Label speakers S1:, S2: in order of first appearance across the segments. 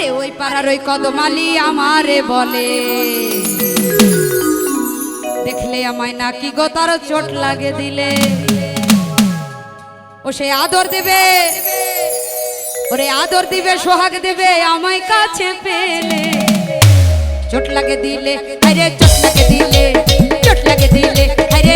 S1: আরে ওই পাড়ার ওই কদমালি আমারে বলে। দেখলে আমায় নাকি গো তার চোট লাগে দিলে। ও সে আদর দেবে। ওরে আদর দিবে, সোহাগ দেবে আমায় কাছে পেলে। চোট লাগে দিলে আরে চোট লাগে দিলে, চোট লাগে দিলে আরে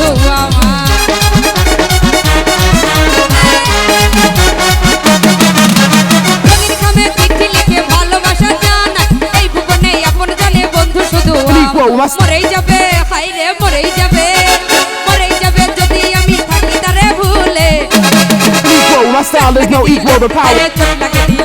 S1: আমার।
S2: must-
S1: মরেই যাবে হাই রে মরেই যাবে মরেই যাবে যদি আমি থাকি তারে ভুলে
S2: Equal, my style is no equal to power.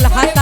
S1: la jata.